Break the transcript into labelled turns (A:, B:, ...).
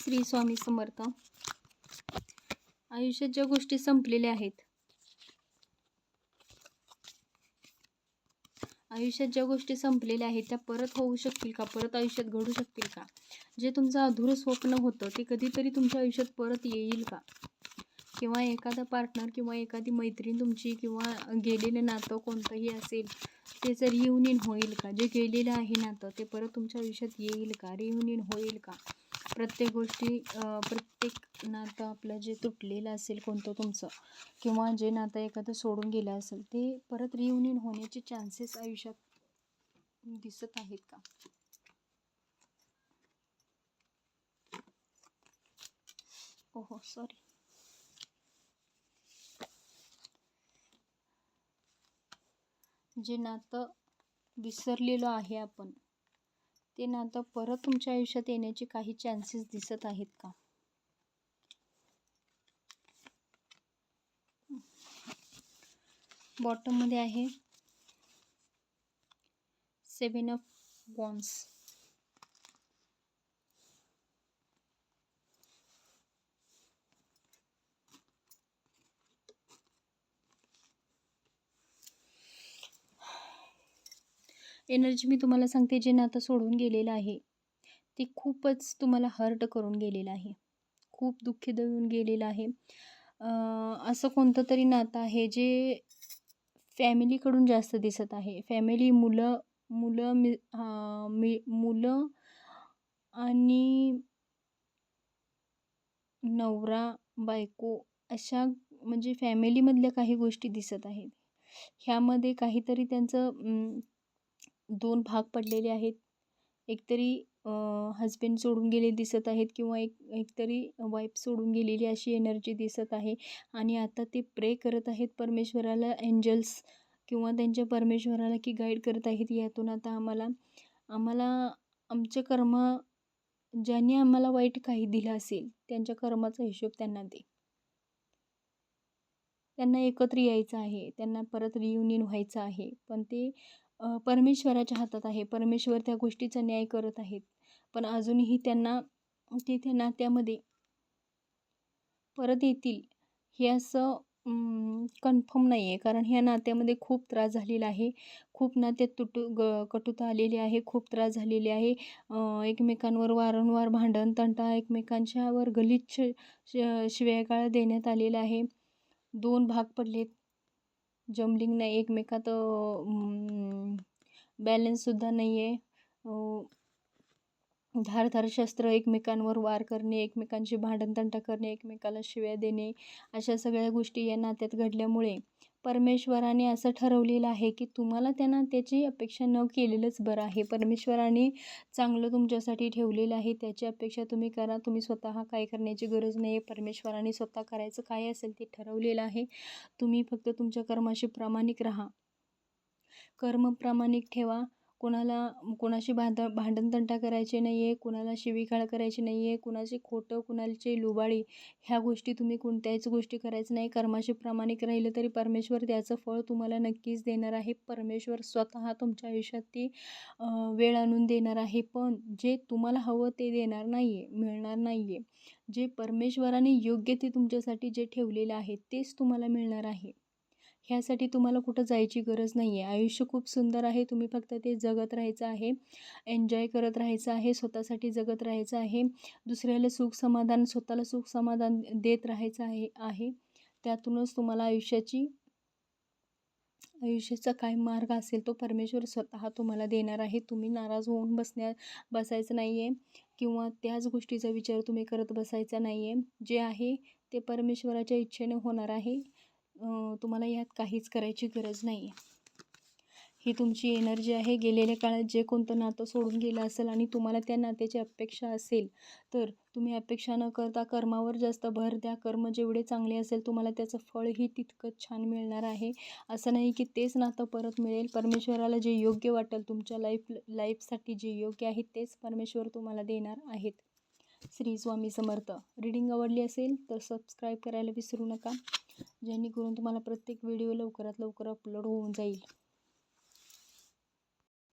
A: श्री स्वामी समर्थ. आयुष्यात ज्या गोष्टी संपलेल्या आहेत आयुष्यात ज्या गोष्टी संपलेल्या आहेत त्या परत होऊ शकतील का? परत आयुष्यात घडू शकतील का? जे तुमचं अधुरं स्वप्न होतं ते कधीतरी तुमच्या आयुष्यात परत येईल का? किंवा एखादा पार्टनर किंवा एखादी मैत्रीण तुमची किंवा गेलेलं नातं कोणतंही असेल ते जर रियुनियन होईल का? जे गेलेलं आहे नातं ते परत तुमच्या आयुष्यात येईल का? रियुनियन होईल का? प्रत्येक गोष्टी प्रत्येक नातं आपलं जे तुटलेलं असेल कोणतं तुमचं किंवा जे नातं एखादं सोडून गेलं असेल ते परत रियुनियन होण्याचे चान्सेस आयुष्यात दिसत आहेत का? ओहो सॉरी जे नातं विसरलेलो आहे आपण ते नातं परत तुमच्या आयुष्यात येण्याचे काही चान्सेस दिसत आहेत का? बॉटममध्ये आहे. सेवन ऑफ वॉन्स एनर्जी मी तुम्हाला सांगते जे नातं सोडून गेलेलं आहे ते खूपच तुम्हाला हर्ट करून गेलेलं आहे. खूप दुःखी देऊन गेलेलं आहे. असं कोणतं तरी नातं आहे जे फॅमिलीकडून जास्त दिसत आहे. फॅमिली मुलं मुलं मी मी मुलं आणि नवरा बायको अशा म्हणजे फॅमिलीमधल्या काही गोष्टी दिसत आहेत. ह्यामध्ये काहीतरी त्यांचं दोन भाग पडलेले आहेत. एकतरी हजबंड सोडून गेले दिसत आहेत किंवा एक एकतरी वाईफ सोडून गेलेली अशी एनर्जी दिसत आहे. आणि आता ते प्रे करत आहेत परमेश्वराला एंजल्स किंवा त्यांच्या परमेश्वराला की गाईड करत आहेत यातून. आता आम्हाला आम्हाला आमचं कर्म ज्यांनी आम्हाला वाईट काही दिलं असेल त्यांच्या कर्माचा हिशोब त्यांना दे. त्यांना एकत्र यायचं आहे त्यांना परत रियुनियन व्हायचं आहे. पण ते परमेश्वराच्या हातात आहे. परमेश्वर त्या गोष्टीचा न्याय करत आहेत. पण अजूनही त्यांना ते त्या नात्यामध्ये परत येतील हे असं कन्फर्म नाही आहे कारण ह्या नात्यामध्ये खूप त्रास झालेला आहे. खूप नात्यात तुटू ग कटुता आलेली आहे. खूप त्रास झालेले आहे. एकमेकांवर वारंवार भांडण तंटा एकमेकांच्यावर गलिच्छ शिव्यागाळ देण्यात आलेला आहे. दोन भाग पडलेत. जमलिंग नाही एकमेकात बॅलन्ससुद्धा नाही आहे धारधार शस्त्र एकमेकांवर वार करणे एकमेकांची भांडणतंटा करणे एकमेकाला शिव्या देणे अशा सगळ्या गोष्टी या नात्यात घडल्यामुळे परमेश्वराने असं ठरवलेलं आहे की तुम्हाला त्यांना त्याची अपेक्षा न केलेलंच बरं आहे. परमेश्वराने चांगलं तुमच्यासाठी ठेवलेलं आहे. त्याची अपेक्षा तुम्ही करा. तुम्ही स्वतः काय करण्याची गरज नाही आहे परमेश्वराने स्वतः करायचं काय असेल ते ठरवलेलं आहे. तुम्ही फक्त तुमच्या कर्माशी प्रामाणिक राहा. कर्म प्रामाणिक ठेवा. कोणाला कोणाशी भांड भांडणतंटा करायचे नाही आहे कुणाला शिवीगाळ करायची नाही आहे कुणाचे खोटं कुणाचे लुबाडी ह्या गोष्टी तुम्ही कोणत्याच गोष्टी करायचं नाही. कर्माशी प्रामाणिक राहिलं तरी परमेश्वर त्याचं फळ तुम्हाला नक्कीच देणार आहे. परमेश्वर स्वतः तुमच्या आयुष्यात ती वेळ आणून देणार आहे. पण जे तुम्हाला हवं ते देणार नाही आहे मिळणार नाही आहे जे परमेश्वराने योग्य ते तुमच्यासाठी जे ठेवलेलं आहे तेच तुम्हाला मिळणार आहे. ह्यासाठी तुम्हाला कुठं जायची गरज नाही आहे आयुष्य खूप सुंदर आहे. तुम्ही फक्त ते जगत राहायचं आहे. एन्जॉय करत राहायचं आहे. स्वतःसाठी जगत राहायचं आहे. दुसऱ्याला सुख समाधान स्वतःला सुख समाधान देत राहायचं आहे आहे. त्यातूनच तुम्हाला आयुष्याची आयुष्याचा काय मार्ग असेल तो परमेश्वर स्वतः तुम्हाला देणार आहे. तुम्ही नाराज होऊन बसण्या बसायचं नाही आहे किंवा त्याच गोष्टीचा विचार तुम्ही करत बसायचा नाही आहे जे आहे ते परमेश्वराच्या इच्छेने होणार आहे. तुम्हाला यात काहीच करायची गरज नाही आहे ही तुमची एनर्जी आहे. गेलेल्या काळात जे कोणतं नातं सोडून गेलं असेल आणि तुम्हाला त्या नात्याची अपेक्षा असेल तर तुम्ही अपेक्षा न करता कर्मावर जास्त भर द्या. कर्म जेवढे चांगले असेल तुम्हाला त्याचं फळही तितकंच छान मिळणार आहे. असं नाही की तेच नातं परत मिळेल. परमेश्वराला जे योग्य वाटेल तुमच्या लाईफ लाईफसाठी जे योग्य आहे तेच परमेश्वर तुम्हाला देणार आहेत. श्री स्वामी समर्थ. रीडिंग आवडली असेल तर सबस्क्राईब करायला विसरू नका. जेणेकरून तुम्हाला प्रत्येक व्हिडिओ लवकरात लवकर अपलोड होऊन जाईल.